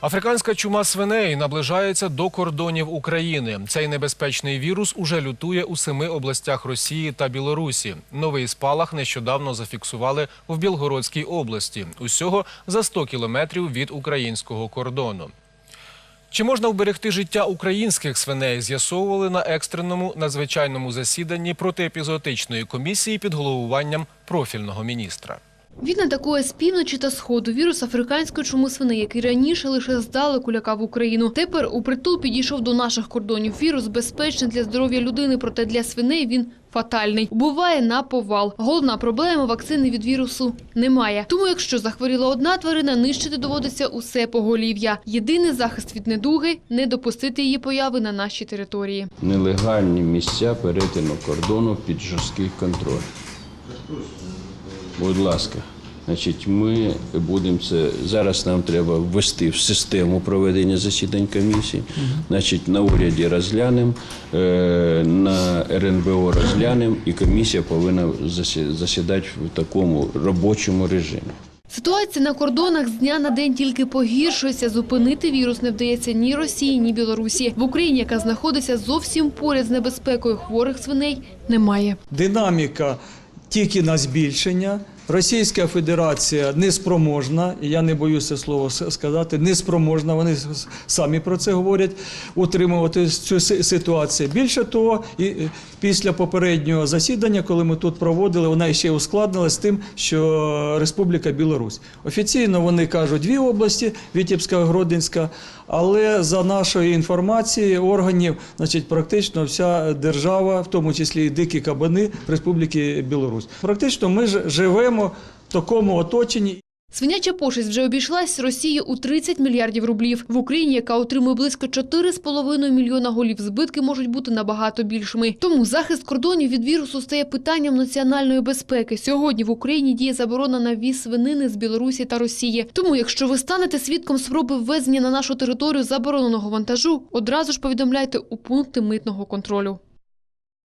Африканська чума свиней наближається до кордонів України. Цей небезпечний вірус уже лютує у семи областях Росії та Білорусі. Новий спалах нещодавно зафіксували в Білгородській області, усього за 100 кілометрів від українського кордону. Чи можна вберегти життя українських свиней? З'ясовували на екстреному надзвичайному засіданні протиепізоотичної комісії під головуванням профільного міністра. Він атакує з півночі та сходу вірус африканської чуми свиней, який раніше лише здалеку лякав Україну. Тепер у притул підійшов до наших кордонів. Вірус безпечний для здоров'я людини, проте для свиней він фатальний. Буває на повал. Головна проблема – вакцини від вірусу немає. Тому якщо захворіла одна тварина, нищити доводиться усе поголів'я. Єдиний захист від недуги – не допустити її появи на нашій території. нелегальні місця перетину кордону під жорсткий контроль. Будь ласка, значить, ми будемо це зараз. Нам треба ввести в систему проведення засідань комісії. Значить, на уряді розглянемо, е, на РНБО розглянемо, і комісія повинна засідати в такому робочому режимі. Ситуація на кордонах з дня на день тільки погіршується. Зупинити вірус не вдається ні Росії, ні Білорусі. В Україні, яка знаходиться зовсім поряд з небезпекою хворих свиней, немає. Динаміка тільки на збільшення. Російська Федерація неспроможна, і я не боюся слово сказати, неспроможна, вони самі про це говорять, утримувати цю ситуацію. Більше того, і після попереднього засідання, коли ми тут проводили, вона ще ускладнилась тим, що Республіка Білорусь. Офіційно вони кажуть дві області Вітебська, Гродинська, але за нашою інформацією органів, значить, практично вся держава, в тому числі і дикі кабани Республіки Білорусь. Практично ми ж живемо в такому оточенні. Свиняча пошесть вже обійшлась Росії у 30 мільярдів рублів. В Україні, яка отримує близько 4,5 мільйона голів, збитки можуть бути набагато більшими. Тому захист кордонів від вірусу стає питанням національної безпеки. Сьогодні в Україні діє заборона на ввіз свинини з Білорусі та Росії. Тому, якщо ви станете свідком спроби ввезення на нашу територію забороненого вантажу, одразу ж повідомляйте у пункти митного контролю.